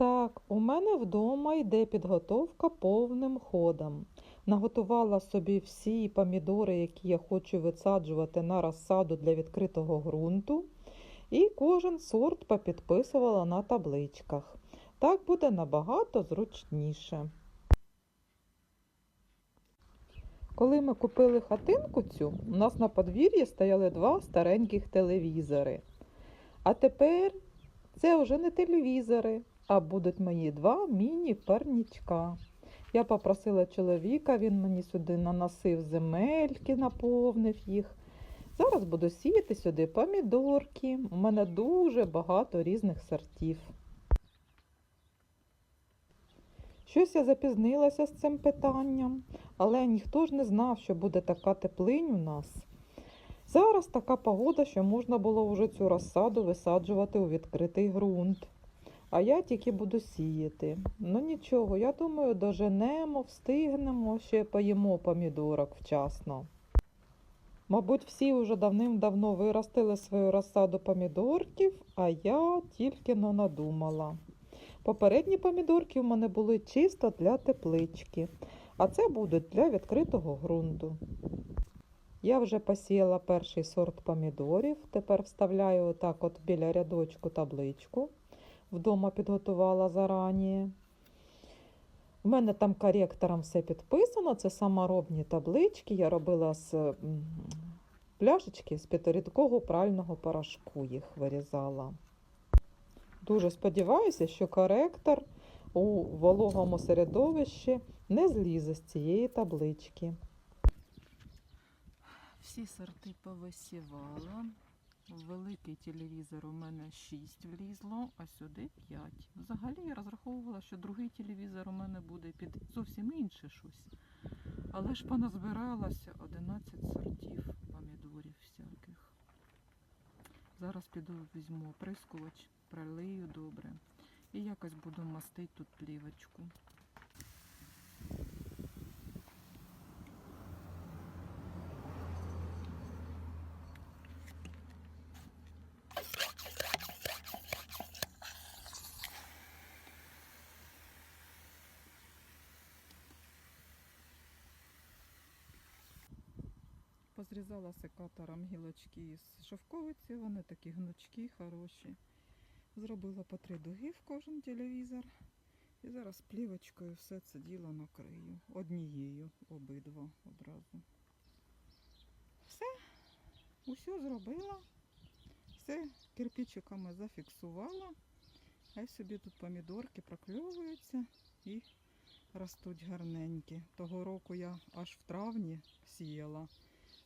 Так, у мене вдома йде підготовка повним ходом. Наготувала собі всі помідори, які я хочу висаджувати на розсаду для відкритого ґрунту. І кожен сорт попідписувала на табличках. Так буде набагато зручніше. Коли ми купили хатинку цю, у нас на подвір'ї стояли два стареньких телевізори. А тепер це вже не телевізори, а будуть мої два міні-парнічка. Я попросила чоловіка, він мені сюди наносив земельки, наповнив їх. Зараз буду сіяти сюди помідорки. У мене дуже багато різних сортів. Щось я запізнилася з цим питанням, але ніхто ж не знав, що буде така теплинь у нас. Зараз така погода, що можна було вже цю розсаду висаджувати у відкритий ґрунт. А я тільки буду сіяти. Ну нічого, я думаю, доженемо, встигнемо, ще поїмо помідорок вчасно. Мабуть, всі вже давним-давно виростили свою розсаду помідорків, а я тільки но надумала. Попередні помідорки в мене були чисто для теплички, а це будуть для відкритого ґрунту. Я вже посіяла перший сорт помідорів, тепер вставляю отак от біля рядочку табличку. Вдома підготувала зарані. У мене там коректором все підписано, це саморобні таблички. Я робила з пляшечки з п'ятирідкового прального порошку їх вирізала. Дуже сподіваюся, що коректор у вологому середовищі не злізе з цієї таблички. Всі сорти повисівала. Великий телевізор у мене 6 влізло, а сюди 5. Взагалі я розраховувала, що другий телевізор у мене буде під зовсім інше щось. Але ж поназбиралося 11 сортів помідорів всяких. Зараз піду візьму оприскувач, пролию добре. І якось буду мастити тут плівочку. Позрізала секатором гілочки з шовковиці, вони такі гнучкі, хороші. Зробила по три дуги в кожен телевізор. І зараз плівочкою все це діло накрию. Однією обидва одразу. Все, усе зробила. Все кирпичиками зафіксувала. Хай собі тут помідорки прокльовуються і ростуть гарненькі. Того року я аж в травні сіяла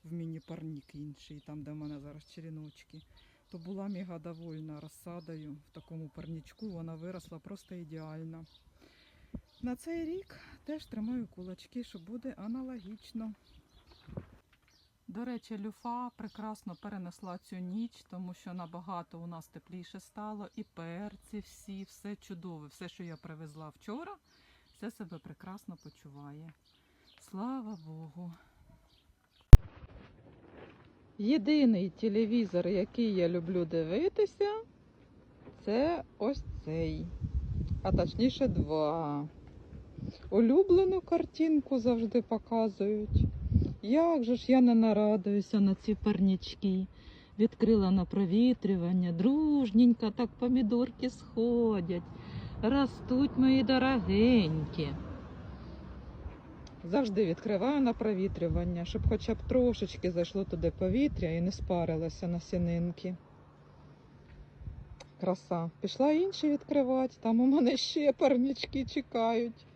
в міні-парнік інший, там, де в мене зараз черіночки, то була мега довольна розсадою в такому парнічку. Вона виросла просто ідеально. На цей рік теж тримаю кулачки, що буде аналогічно. До речі, люфа прекрасно перенесла цю ніч, тому що набагато у нас тепліше стало, і перці всі, все чудове, все, що я привезла вчора, все себе прекрасно почуває. Слава Богу. Єдиний телевізор, який я люблю дивитися, це ось цей. А точніше два. Улюблену картинку завжди показують. Як же ж я не нарадуюся на ці парнічки. Відкрила на провітрювання, дружненько, так помідорки сходять. Ростуть мої дорогенькі. Завжди відкриваю на провітрювання, щоб хоча б трошечки зайшло туди повітря і не спарилося на сінинки. Краса. Пішла інші відкривати, там у мене ще парнічки чекають.